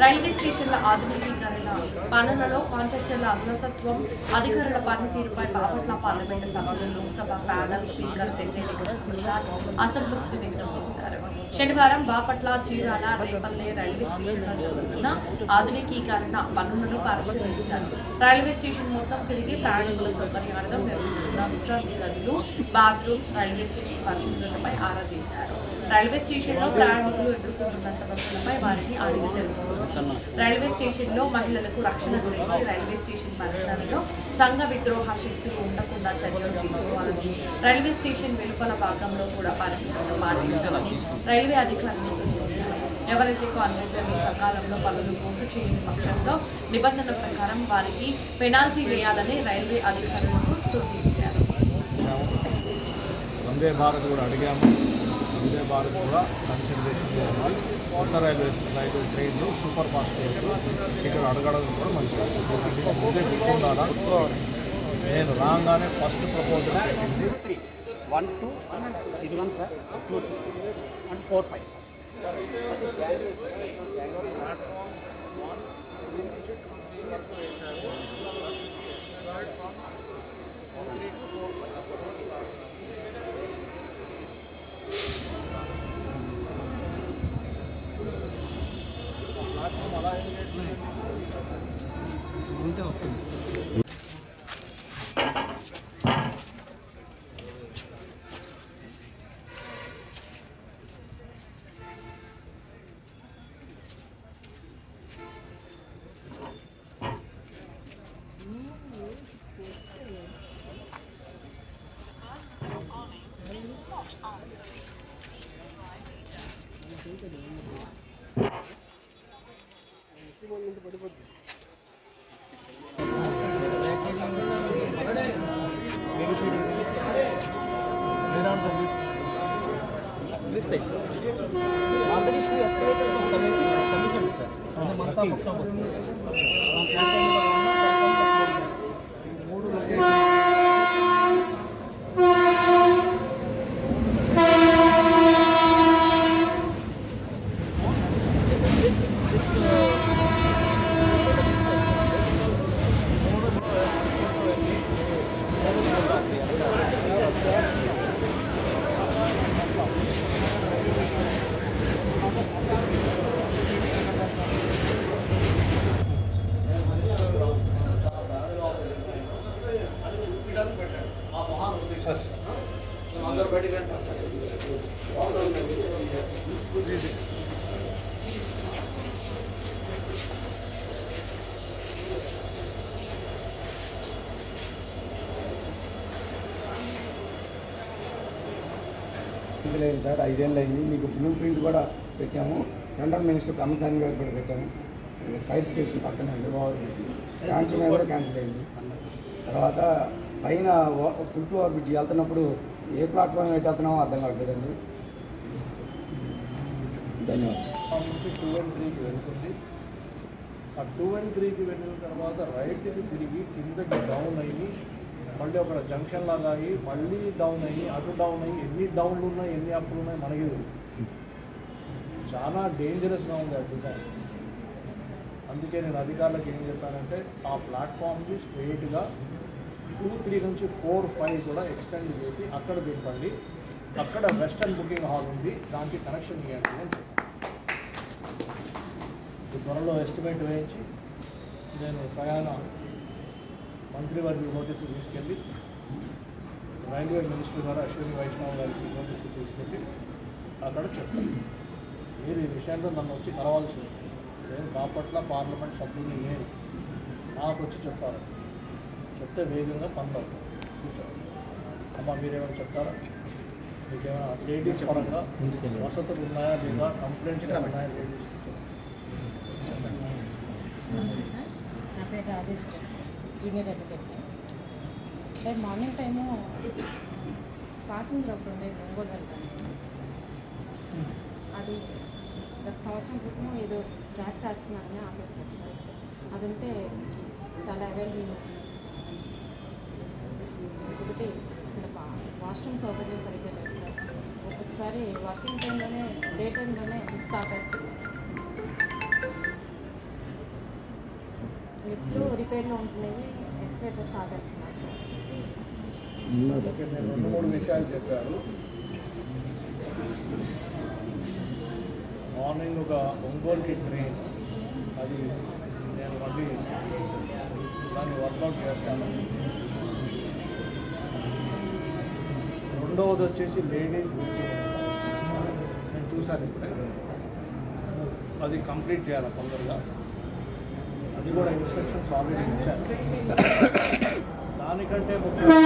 Railway స్టేషన్ల ఆధునికీకరణ పనులలో కాంట్రాక్టర్ల అగ్రసత్వం అధికారుల పనితీరుపై బాపట్ల పార్లమెంట్ సభలు లోక్సభ ప్యానల్ స్పీకర్ అసంతృప్తి వ్యక్తం చేశారు. శనివారం బాపట్ల చీరాల రేపల్లె రైల్వే స్టేషన్లో జరుగుతున్న ఆధునికీకరణ పనులను పరిశీలించారు రైల్వే స్టేషన్ మొత్తం తిరిగి ప్రయాణికుల సౌకర్యార్థం నిర్మిస్తున్న గదులు బాత్రూమ్స్ రైల్వే స్టేషన్ పరిస్థితులపై ఆరా తీశారు. రైల్వే స్టేషన్లో ప్రయాణికులు ఎదుర్కొంటున్న సమస్యలపై వారిని అడిగి తెలుసుకున్నారు రైల్వే స్టేషన్లో మహిళలకు రక్షణ గురించి రైల్వే స్టేషన్ పరిసరాల్లో సంఘ విద్రోహ శక్తులు ఉండకుండా చర్యలు తీసుకోవాలని రైల్వే స్టేషన్ వెలుపల భాగంలో కూడా పరిస్థితులు పాటించాలని రైల్వే అధికారులు ఎవరైతే కాంట్రాక్టర్లు సకాలంలో పనులు పూర్తి చేయని పక్షంలో నిబంధనల ప్రకారం వారికి పెనాల్టీ వేయాలని రైల్వే అధికారులకు సూచించారు. వందే భారత్ కూడా అడిగాము. వందే భారత్ కూడా కన్సిడరేషన్ చేయాలి కొత్త రైల్వే రైల్వే ట్రైన్లు సూపర్ ఫాస్ట్ ట్రైన్లు ఇక్కడ అడగడం కూడా మంచిది. ముందే గుర్తుండాలా? నేను రాగానే ఫస్ట్ ప్రపోజల్ పెట్టింది. వన్ టూ ఇది one sir two three and four five. This side, sir. Already she escalated some commi- uh, commission, sir. In the month of October, sir. లేదు సార్? ఐదేళ్ళు అయింది మీకు బ్లూ ప్రింట్ కూడా పెట్టాము. Central minister కమసాని గారు కూడా పెట్టాము. ఫైర్ స్టేషన్ పక్కన క్యాన్సిల్ కూడా క్యాన్సిల్ అయింది. తర్వాత పైన ఫుడ్ ఓవర్ బ్రిడ్జ్ వెళ్తున్నప్పుడు ఏ ప్లాట్ఫామ్ ఎటు వెళ్తున్నామో అర్థం కావట్లేదండి. ధన్యవాదాలు. టూ అండ్ త్రీకి వెళ్తుంది ఆ టూ అండ్ త్రీకి వెళ్ళిన తర్వాత రైట్కి తిరిగి కిందకి డౌన్ అయ్యి మళ్ళీ ఒక జంక్షన్ లాగా అయ్యి మళ్ళీ డౌన్ అయ్యి అటు డౌన్ అయ్యి ఎన్ని డౌన్లు ఉన్నాయి ఎన్ని అప్పులు ఉన్నాయి మనకి చాలా డేంజరస్గా ఉంది ఆ డిజైన్. అందుకే నేను అధికారులకు ఏం చెప్పానంటే ఆ ప్లాట్ఫామ్కి స్ట్రైట్గా టూ త్రీ నుంచి ఫోర్ ఫైవ్ కూడా ఎక్స్టెండ్ చేసి అక్కడ దింపండి. అక్కడ వెస్టర్న్ బుకింగ్ హాల్ ఉంది దానికి కనెక్షన్ ఇవ్వండి అని త్వరలో ఎస్టిమేట్ వేయించి నేను ప్రయాణ మంత్రివర్గ నోటీసు తీసుకెళ్ళి రైల్వే మినిస్టర్ గారు అశ్విని వైష్ణవ్ గారికి నోటీసు తీసుకెళ్ళి అక్కడ చెప్తాను మీరు ఈ విషయంలో నన్ను వచ్చి కలవాల్సింది నేను బాపట్ల పార్లమెంట్ సభ్యుని నేను. నాకు వచ్చి చెప్పారు చెప్తే వేగంగా పనులు కూర్చోండి అమ్మ మీరేమైనా చెప్తారా? మీకేమైనా లేడీస్ పరంగా వసతులు ఉన్నాయా లేదా? కంప్లైంట్స్ ఉన్నాయా లేడీస్ నమస్తే సార్. నా పేరు రాజేశ్వరి జూనియర్ అడ్వకేట్ అంటే మార్నింగ్ టైము పాసింగ్ ఒకటి ఉండే ఒంగోలు వెళ్తాను. అది గత సంవత్సరం క్రితం ఏదో ట్రాక్స్ వేస్తున్నారని ఆపేస్తారు సార్ అది ఉంటే చాలా అవైలబుల్ ఒకటి ఇక్కడ వాష్రూమ్ సౌకర్యం సరిగ్గా లేదు సార్. ఒక్కొక్కసారి వర్కింగ్ టైంలోనే డే టైంలోనే లిఫ్ట్ ఆపేస్తుంది లిఫ్ట్లు రిపేర్లో ఉంటున్నాయి. ఎస్కలేటర్స్ ఆపేస్తున్నారు. నేను రెండు మూడు విషయాలు చెప్పారు మార్నింగ్ ఒక ఒంగోలుకి ట్రైన్ అది నేను మళ్ళీ దాన్ని వర్కౌట్ చేస్తాను. రెండవది వచ్చేసి లేడీస్ నేను చూశాను ఇప్పుడే. అది కంప్లీట్ చేయాలి తొందరగా. అది కూడా ఇన్స్ట్రక్షన్స్ ఆల్రెడీ ఇచ్చారు. దానికంటే ముఖ్యంగా